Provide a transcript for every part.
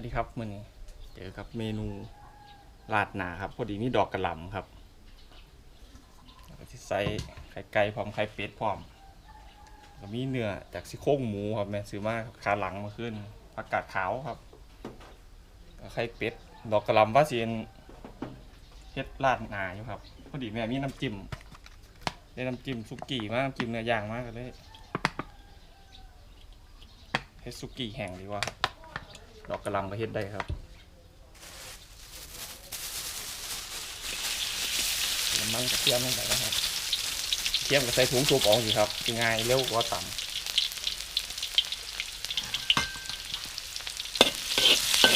วัสดีครับมื่อนี้เจอกับเมนูลาดหนาครับ พอดีมีดอกกระหล่ำครับที่ใส่ไข่ไก่พร้อมไข่เป็ดพร้อมแล้วมีเนื้อจากซี่โครงหมูครับแม่ซื้อมาขาหลังมาขึ้นผักกาดขาวครับไข่เป็ดดอกกระหล่ำว่าสิเป็นเฮ็ดลาดหนาอยู่ครับพอดีแม่มีน้ำจิ้มได้น้ำจิ้มสุกี้มากน้ำจิ้มเนื้อย่างมากเลยเฮ็ดสุกี้แห้งดีกว่าครับ ดอกกระลำก็เฮ็ดได้ครับน้ำมันกระเทียมลงไปนะครับเทียมก็ใส่ถุงตัวกรองสิครับง่ายเร็วกว่าต่ำ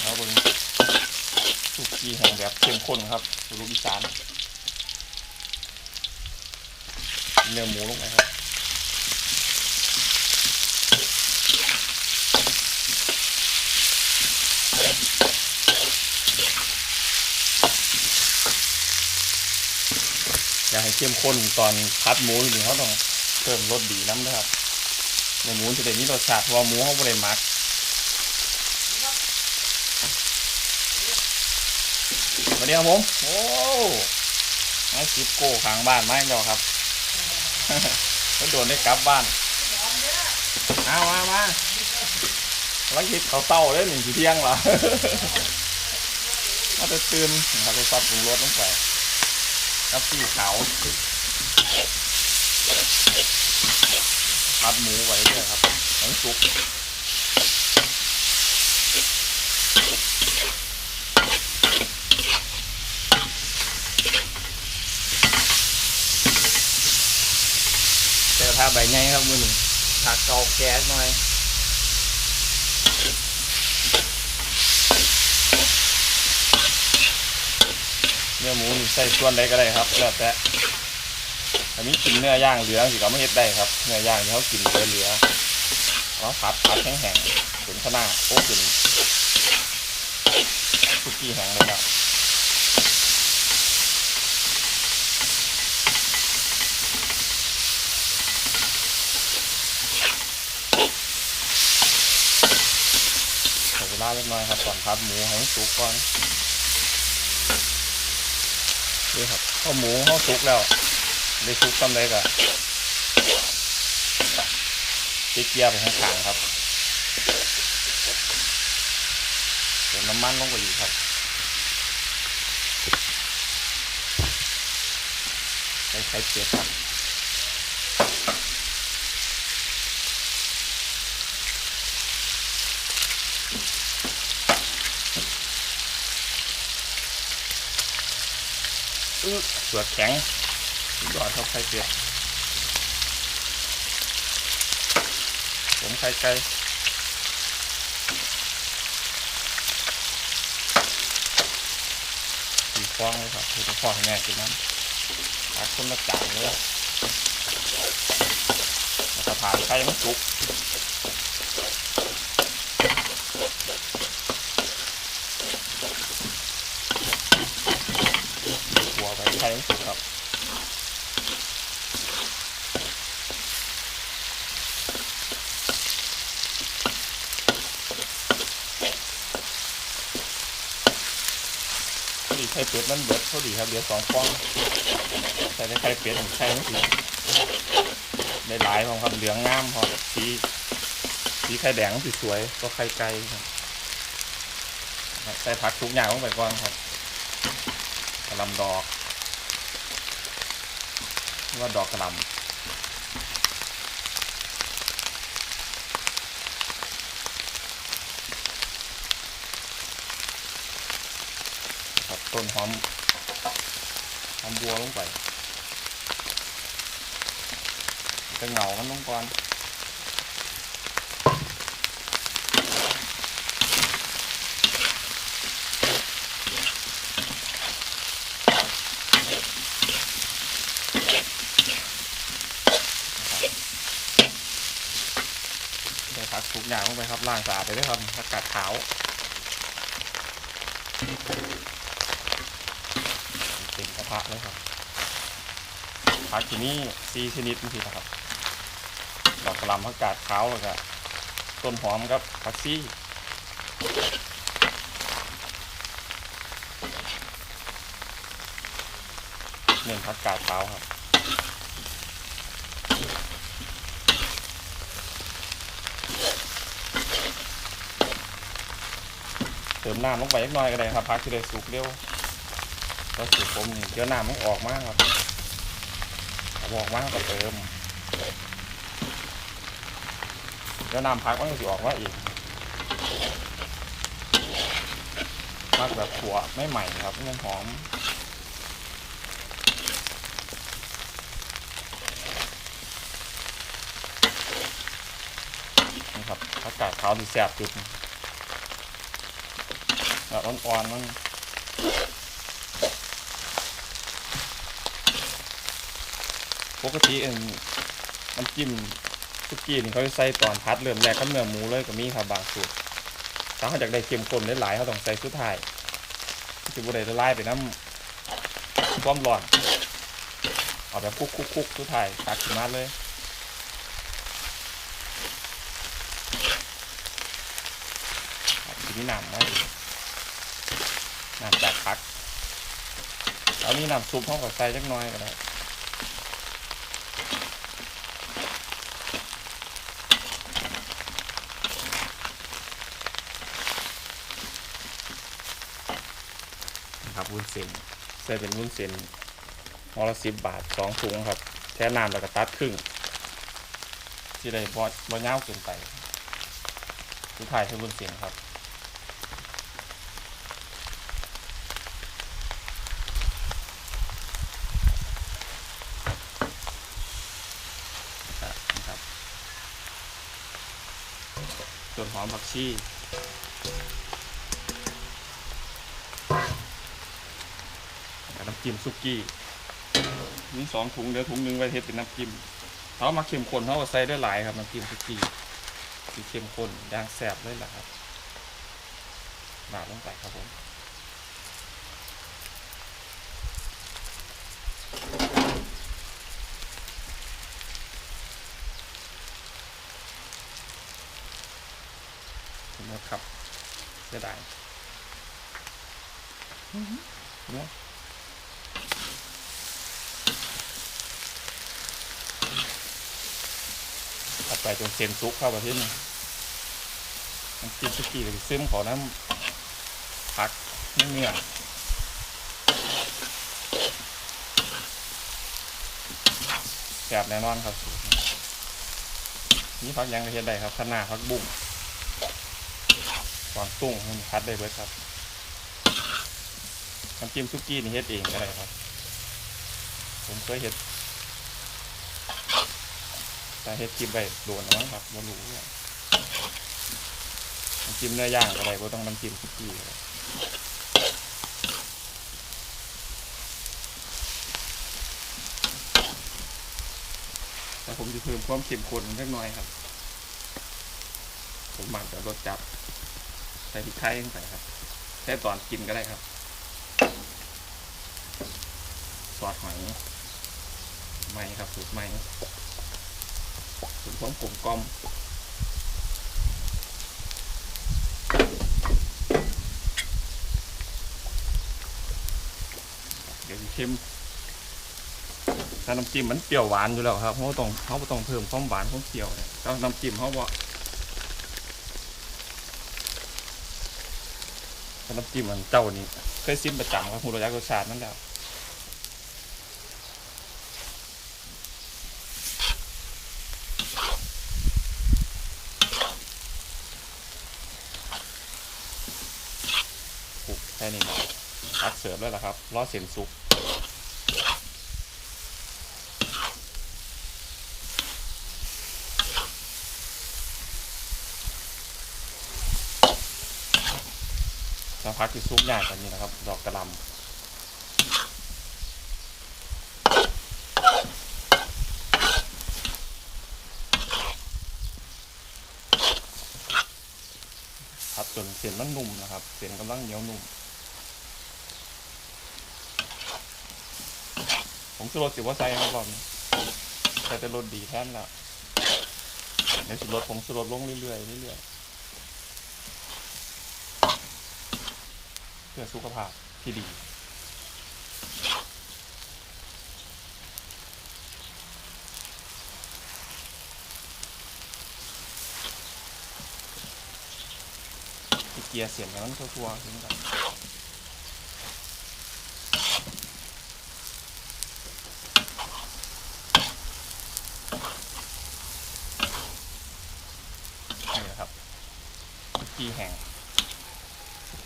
ครับนสุกี้แห้งแบบเข้มข้นครับรลูกอีสานเนื้อหมูลงไปครับ อยากให้ เข้มข้นตอนพัดหมูนี่เขาต้องเพิ่มรสดีน้ำนะครับ ในหมูจะได้มีรสชาติเพราว่าหมูเขาไม่ได้มักสวัสดีครับผม โอ้ไม้ซิปโก้ขางบ้านไม้เดียวครับก็โดนได้กลับบ้านเอามามาวันคิดเขาเต้าเลยหนึ่งทีเที่ยงเหรอมาจะตื่นเขาไปซับปรุงรสลงไป กับซีอิ๊วขาวพัดหมูไว้ด้วยครับทั้งสุกเจอผ้าใบไงครับมือหนึ่งผักเกาแก๊สหน่อย นื้อหมูนี่ใส่ส่วนใดก็ได้ครับแล้วแต่ถ้ามีกินเนื้อย่างเหลือสิก็ไม่เฮ็ดได้ครับเนื้อย่างที่เขากินเหลือเหลือเอาผัดผัดแห้งๆเป็นขนาโอ้เป็นคุกกี้แห้งเลยครับใส่เวลาเล็กน้อยครับก่อนผัดหมูให้สุกก่อน นี่ครับข้าวหมูข้าวสุกแล้วได้สุกต้มไรก็เจียๆไปข้างๆครับเติมน้ำมันลงไปอีกครับใส่ไข่เจียวครับ อื้อเสือแข็งสุดยอดครับไข่เป็ดผมไข่ไก่สีฟองเลยครับคือฟองให้แม่กินน้ำตักคนละจานเลยแล้วก็ผ่านไข่มันสุกหัวไปไข่มันสุกครับ พอดี ไข่เป็ดมันเบิดพอดีครับเดี๋ยวสองฟองใส่ในไข่เป็ดไข่ไม่สีได้หลายของครับเหลืองงามพร้อสีสีไข่แดงสีสวยก็ไข่ไก่ครับใส่ผักทุกอย่างลงไปก่อนครับกระลำดอกว่าดอกกระลำครับต้น หอมหอมบัวลงไปจะเหงามันลงก่อนใส่ผักทุกอย่างลงไปครับล้างสะอาดไปด้วยครับผักกาดขาว ผักครับผักที่นี่ซีชนิดนี่นะครับดอกกระลำผักกาดขาวแล้วก็ต้นหอมครับผักซี่เน้นผักกาดขาวครับเติมน้ำลงไปเล็กน้อยก็ได้ครับพักที่ได้สุกเร็ว แล้วสูตรผมนี่เดี๋ยวน้ำไม่ออกมากครับออกมากก็เติมเดี๋ยวน้ำพักมันก็จะออกว่าอีกมากแบบขัวไม่ใหม่ครับมันหอมนี่ครับอากาศขาวดีแสบจุดแบบอ่อนๆมัน ปกติเองน้ำจิ้มซุกี้นี่เขาใส่ตอนพัดเริ่มแรกก็เนื้อหมูเลยก็มีครับบางสูตรถ้าเขาอยากได้เข้มข้นได้หลายเขาต้องใส่สุดท้ายจะบุได้ละลายไปน้ำความร้อนเอาแบบคุกคุกคุกสุดท้ายตักขึ้นมาเลยทีนี้น้ำไว้น้ำจากพักแล้วมีน้ำซุปห้องกับใส่จักหน้อยก็ได้นะครับ วุ้นเส้นใส่เป็นวุ้นเส้นหอละสิบบาทสองถุงครับแค่น้ำแล้วก็ตัดครึ่งที่ได้บอบ่เน่าเกินไปสุดท้ายคือวุ้นเส้นครับนะครับส่วนหอมผักชี จิ้มซุกี้นี่สองถุงเดี๋ยวถุงหนึ่งไว้เทเป็นน้ำจิ้มเขามาเข้มข้นเขาใส่ได้หลายครับน้ำจิ้มซุกี้ที่เข้มข้นย่างแสบเลยล่ะครับมาลงไปครับผมถึงนะครับเสียดายเนาะ ตัดไปจนเส้นซุกเข้าไปที่นี่มันกินสกี้เลยซึมขอน้ำผักน้ำเนื้อแซ่บแน่นอนครับนี่พักยังกระเทียมได้ครับขนาพักบุ้งวางตุ้งมันพัดได้เบิดครับน้ำจิ้มซุกี้นี่เฮ็ดเองก็ได้ครับ ผมเคยเฮ็ด เฮ็ดกินไปโดนแล้วครับบ่รู้ว่าน้ำจิ้มเนื้อย่างอะไรก็ต้องน้ำจิ้มซุกี้แต่ผมจะเพิ่มความเข้มข้นเล็กน้อยครับ ผมหมักแบบรสจัดใส่พริกไทยลงไปครับแค่ตอนกินก็ได้ครับซอสหอยไหม่ครับสูตรไหม่ สูตรความกลมกลมเดี๋ยวสิเค็มถ้าน้ำจิ้มมันเปรี้ยวหวานอยู่แล้วครับเขาต้องเขาต้องเพิ่มความหวานความเปรี้ยวเนี่ยแล้วน้ำจิ้มเขาบอกน้ำจิ้มมันเจ้านี่เคยซิมประจำครับหูรยักรสชาตินั่นแหละปลุกแค่นี้ตักเสิร์ฟแล้วล่ะครับรอเสียนสุกสักพักที่ซุปยางกันนี้นะครับ ดอกกระหลำครับจนเส้นมันนุ่มนะครับ เส้นกำลังเหนียวนุ่ม งสุรสสิว่าใส่มาก่อนใส่แต่รสดีแท้นแล้วเดี๋ยสุดรสผงสุรสลงเรื่อยๆเรื่อยๆเพื่อสุขภาพที่ดีเกียร์เสียงแล้วมันทั่วๆถึงกัน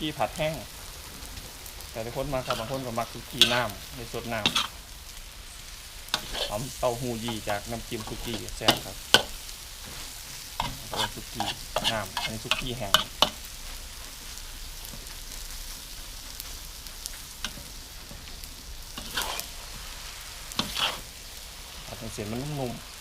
กี้ผัดแห้ง แต่ทุกคนมาครับบางคนก็มักซุกี้น้ำในสดน้ำหอมเต้าหู้ยีจากน้ำจิ้มซุกี้แซ่บครับแล้วซุกี้น้ำอันนี้ซุกี้แห้งผัดให้เสียงมันนุ่มๆ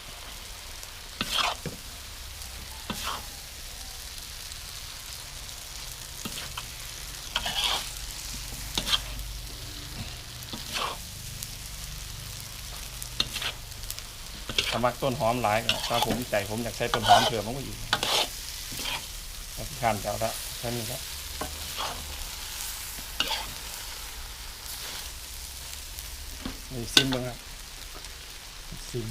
มักต้นหอมหลายก็ถ้าผมใจผมอยากใช้ต้นหอมเพิ่มมันก็อีกแล้วที่ทานจะเอาละแค่นี้ครับนี่ซิมเบ้างครับซิม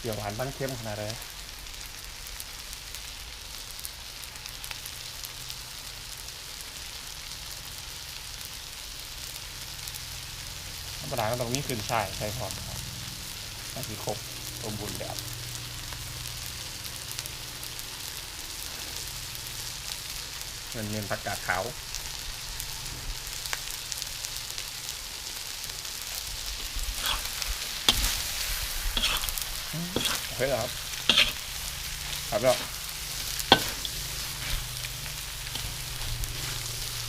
เดี๋ยวหวานบ้านเข้มขนาดไหน ธรรมดาก็ต้องมีขึ้นช่ายใส่พร้อมครับนั่นคือครบสมบูรณ์แบบเงินเงินผักกาดขาวเฮ้ยครับครับแล้ว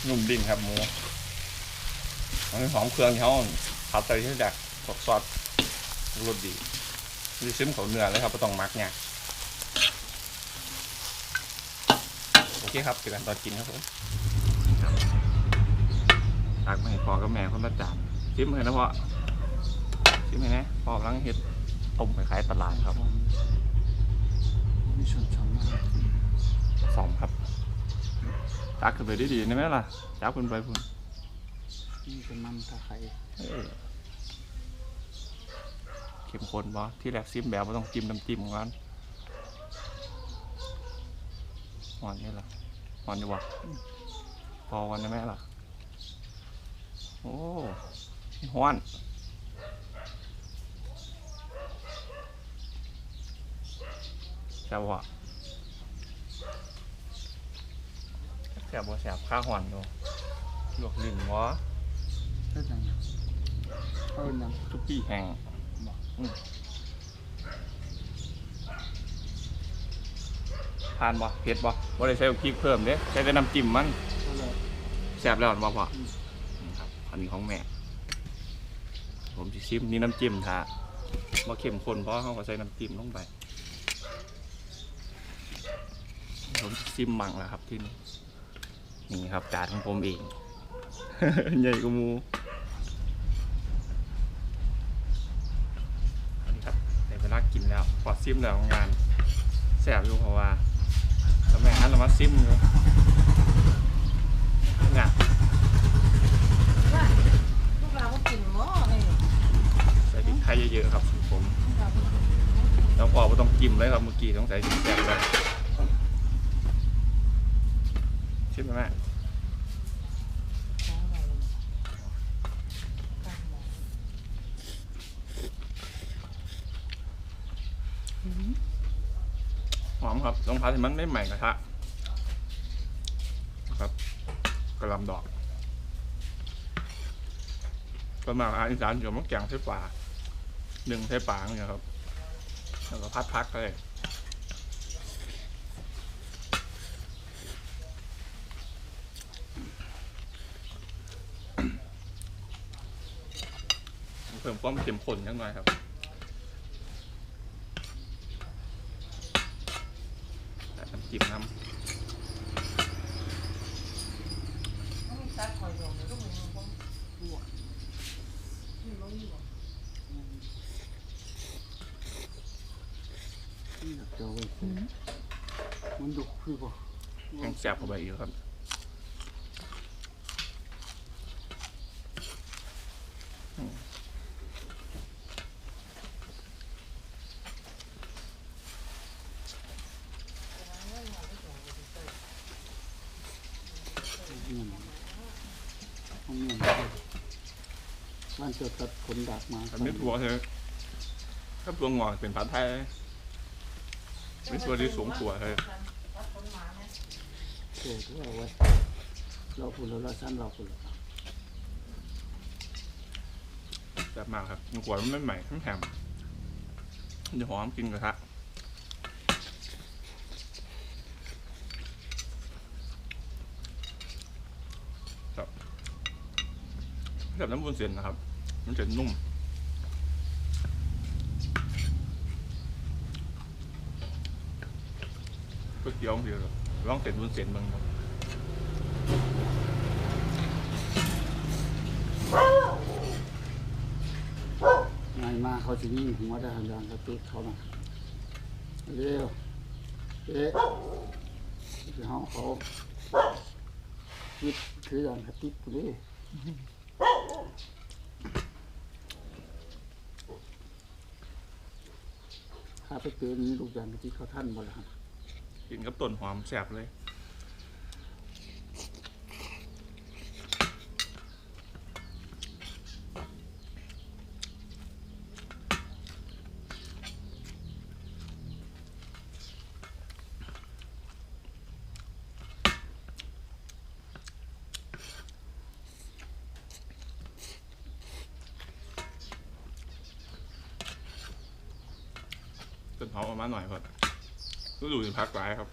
นุ่มดิ่งครับหมูมันหอมเครื่องเขา ผัดใส่ที่ดักกดซอสรสดีมีซึมเขาเนื้อเลยครับไม่ต้องมักเนี่ยโอเคครับเจอกันตอนกินครับผมตักมาให้พ่อกับแม่คนละจานชิมเลยนะพ่อชิมเลยนะพ่อกำลังเฮ็ดต้มไปขายตลาดครับมีชนชั้นมากสองครับตักขึ้นไปได้ดีนะแม่ล่ะจับขึ้นไปพุ่นมีเป็นมันตะไคร้ เออเข้มข้นบ่ที่แรกซิมแบบไม่ต้องจิ้มน้ำจิ้มก่อนหวานนี่ล่ะหวานอยู่บ่พอวันนะแม่ล่ะ โอ้หวานแซ่บบ่แซ่บบ่แซ่บข้าหวานดูลวกลิ้นบ่ก็จังเอาหนังทุกกี้แห้ง บอกทานบ่เผ็ดบ่บ่ได้ใส่พริกเพิ่มเด้ใส่แต่น้ำจิ้มมันก็เลยแซ่บแล้วบ่พออืมนี่ครับอันนี้ของแม่ ผมสิชิมนี่น้ำจิ้มท่าบ่เข้มข้นเพราะเขาก็ใส่น้ำจิ้มลงไปผมสิชิมมั่งแล้วครับที่นี่นี่ครับจานของผมเอง ใหญ่กว่าหมูอันนี้ครับในเวลากินแล้วพอ ซิมแล้วงานแซ่บอยู่เพราะว่าแล้วแม่ฮันเรามาซิมอยู่งานว่าพวกเราก็กินหม้อนี่ใส่พริกไทยเยอะๆครับผมเราก็กินแล้วพอไม่ต้องจิ้มเลยครับเมื่อกี้ต้องใส่แซ่บเลยชิมไหมแม่ ของเราเลยกันหมด หอม ครับต้องพัดให้มันไม่ใหม่กระทะครับกระลำดอกก็มาอาหารอีสานเดี๋ยวมันแกงใส่ปลาหนึ่งใส่ปลาเนี่ยครับแล้วก็พัดพักเลยเพิ่มความเข้มข้นนิดหน่อยครับ ซ่บเข้าไปอีกครับบ้านจกิดตัดขนดักมาอันนี้ถั่วเถอะถ้าตัวงอเป็นผัดไทยไม่ตัวที่สูงถั่วเถอะ โตที่ว่าไว้เราพูดแล้วเราสั้นเราพูดแล้วแซ่บมาครับมันกวดมันไม่ใหม่ทั้งแถมมันจะหอมกินกระทะครับแบบน้ำบุญเส้นนะครับ มันจะนุ่มก๋วยเตี๋ยวเดียวเลย ร้องเส้นบุญเส้นเบ้างครับง่ายมาเขาจะยิ่งหัวได้ทางยางเขาติดเขามาเร็วเอ๊ะจะเขาเขาติดคืออย่างเขาติดกูดิถ้าไปเจอนี้ลูกยางที่เขาท่านบ่ละครับ กินกับต้นหอมแซ่บเลยต้นหอมออกมาหน่อยก่อน ก็ดูพักหลายครับ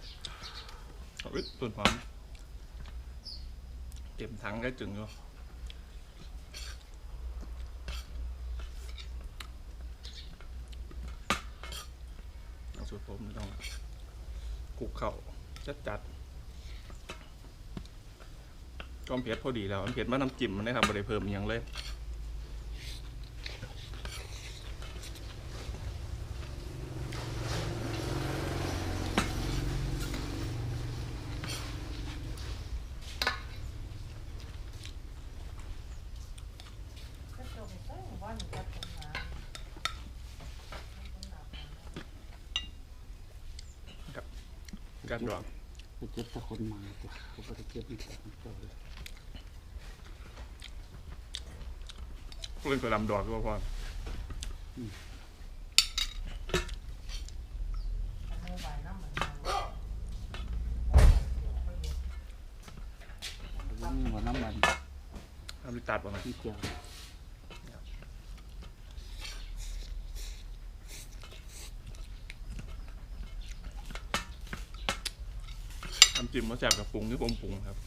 เอาไว้ต้นหอมเต็มถังได้จึงอยู่เอาสูตรผมไม่ต้องคลุกเข่าจัดจัดๆก็เผ็ดพอดีแล้วมันเผ็ดมาน้ำจิ้มมันได้ครับไม่ได้เพิ่มอย่างเลย ก็จบไปใส่ว่าหนูวัดต้นหมาต้นหมา กันดอกไปเก็บแตะคนมาตัวเขาไปเก็บมันแต่ของเจ้าเลยเล่นกระลำดอกก็พออันนี้ใบน้ำเหมือนกันแล้วมีหัวน้ำมันทำไปตัดประมาณที่เกี่ยว ทำ จิ้มมาแซ่บกับปรุงที่ผมปรุงครับ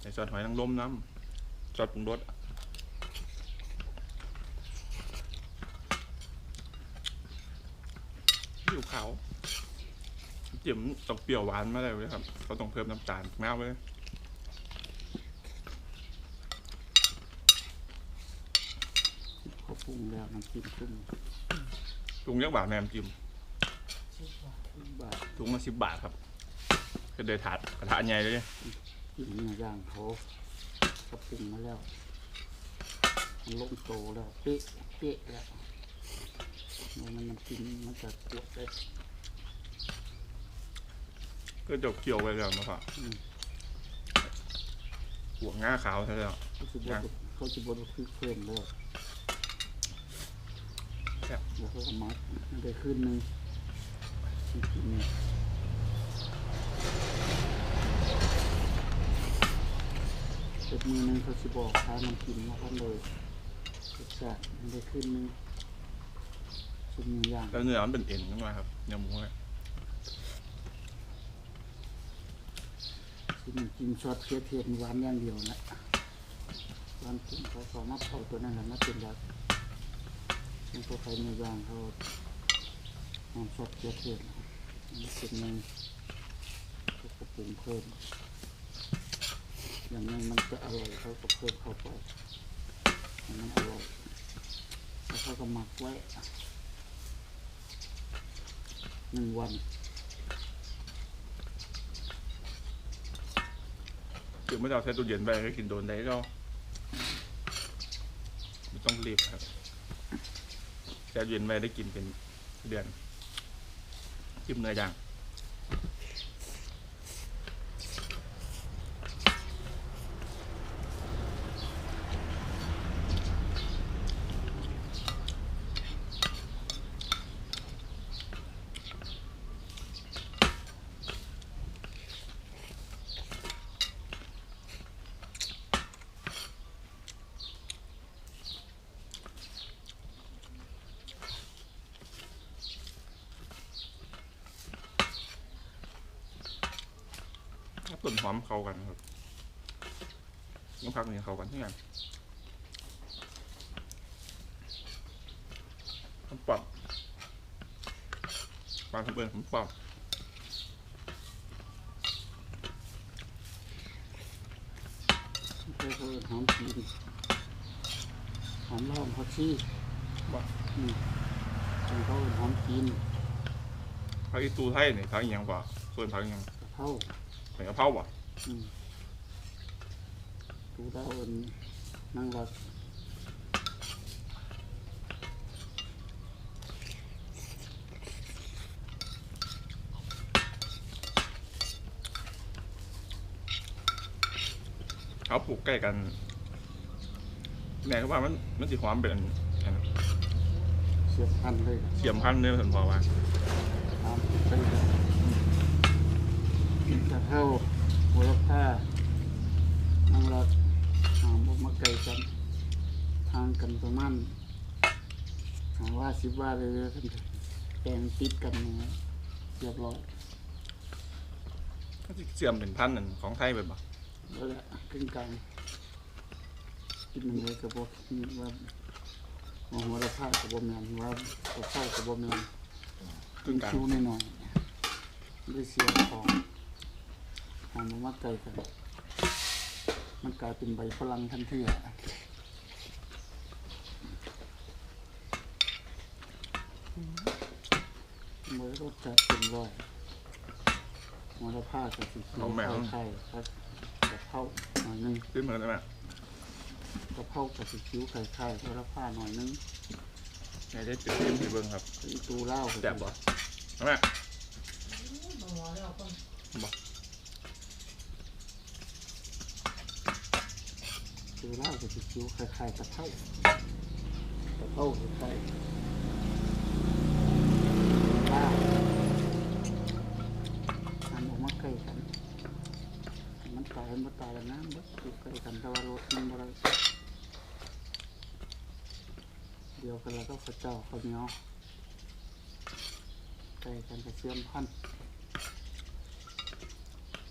ใส่ซอสหอยนางรมน้ำซอสปรุงรสผิวขาวจิ้มต้องเปรี้ยวหวานมาเลยครับเขาต้องเพิ่มน้ำตาลแมวเลยเขาปรุงแล้วน้ำจิ้มปรุงปรุงยักษ์บาทแนมจิ้มชิบว่ะบาทถุงละสิบบาทครับ ก็เดยถาดกระทะใหญ่เลยจิ้มเนื้อย่างเขาเขาปรุงมาแล้วมันลงโตแล้วเป๊ะเป๊ะแล้วมันน้ำจิ้มมันจะปวดได้ก็จบเกี่ยวไปแล้วนะครับอืมหัวง่าขาวใช่ไหมเขาจะบดเขาจะบดคือเครื่องแล้วครับแล้วเขาก็มัดมันได้ขึ้นหนึ่งน้ำจิ้มเนี่ย อีกมือหนึงเขาจะบอกทาน้ำจิ้มมาพันเลยรสชาติมันได้ขึ้นหนึ่งชิ้นเนื้อย่างแล้วเนื้อมันเป็นเอ็นขึ้นมาครับเนื้อหมูเนี่ยชิ้นกินช็อตเทียเทียนหวานอย่างเดียวนะหวานกินเขาสามารถเผาตัวนั้นแหละมาเป็นแบบซึ่งเขาใช้เนื้อย่างเขาทำช็อตเทียเทียนมันเป็นเนื้อเขาก็ปรุงเพิ่ม อย่างนั้มันจะอร่อยเขาก็เพิ่มเข้าไปมันอร่อยแล้วเขาก็หมักไว้หนึ่งวันคือไม่ต้องเอาใช้ตู้เย็นไปก็กินโดนได้ก็ไม่ต้องรีบครับแช่เย็นไปได้กินเป็นเดือนจิ้มเนื้อย่าง ต้นห อมเข้ากันครับน้ำผักนี่เข้ากันที่ไงผมปรับปลาทำเอิญผมปรับเคยเขาเอิ้นหอมจีนหอมล่อมผักชีว่าอืมเป็นเขาเอิ้นหอมจีนผักอีตูไทยนี่ผักอีหยังกว่าส่วนผักอีหยังกะเพราผักกะเพราว่ะอืมตูดาวเอิ้นนางรักเขาปลูกใกล้กันแม่ก็ว่ามันมันสิหอมเป็นอันอันเสียบพันเลยเสียมพันธุ์เนี่ยผมบอกว่าตามไปเลยกะเพราหัวละผ้านางรักหามออกมาไกลกันทางกันประมาณหาว่าสิบว่าเลยแปลงติดกันนะเรียบร้อยมันสิเสียมเป็นพันธุ์อันของไทยแบบบ่แล้วแหละครึ่งกลางกินหนึ่งเลยกระบอกว่าหัวละผ้ากระบอกแมนว่ากระเพรากระบอกแมนกึ่งกลางคิ้วหน่อยด้วยเสียงของ มออกมาไกลกัน มันกลายเป็นใบฝรั่งทันทีอะเมื่อรสจัดเป็นร้อยหัวละผ้ากับสีเขียวไข่ๆครับกระเพราหน่อยหนึงขึ้นเหมือนกันไหมกระเพรากับสีคิ้วไข่ไข่หัวละผ้าหน่อยหนึงไงได้เจอขึ้นไปเบิ่งครับอีตูเหล้าแซ่บบ่เอาแม่ คิ้วไข่ไข่กระเพรากระเพราไข่ไข่เหล้าอันออกมาใกล้กัน มันตายมันตายแล้วนะมันอยู่ใกล้กันแต่ว่ารถมันบ่ได้เดียวกันแล้วก็พระเจ้าเขาวเหนียวใกล้กันกระเทียมพัน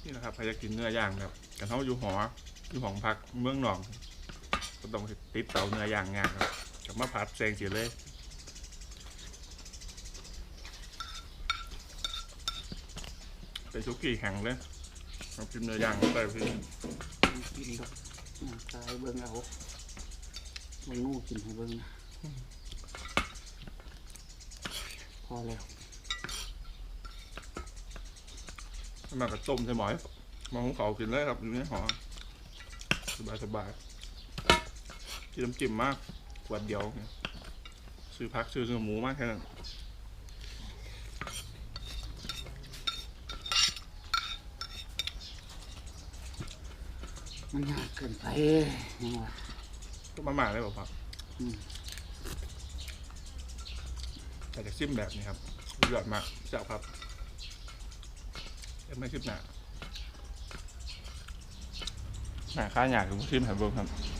นี่นะครับใครจะกินเนื้อย่างแบบกันเขาอยู่หออยู่ห้องพักเมืองหนอง ก็ต้องติดเตาเนื้อย่างงานครับกับมาผัดแซงเสียเลยใส่ชุกี้แข็งเลยเอากินเนื้อย่างใส่พี่กินดอกอ่าตายเบิ่งเอาเบิ่งงูกินให้เบิ่งนะพอแล้วมากระต้มใส่หมอยมาหุงเขาวกินเลยครับอยู่ในหอสบายสบาย กินน้ำจิ้มมากขวดเดียวเนี่ยซื้อพักซื้อเนื้อหมูมากแค่นั้นมันยากเกินไปยังวะก็มาหมาเลยบอกครับอืมแต่จะซิมแบบนี้ครับยอดมากเจ้าครับเอ็มไม่ซิมหนาหนาค่าอยากกับซิมแฮมเบอร์ครับ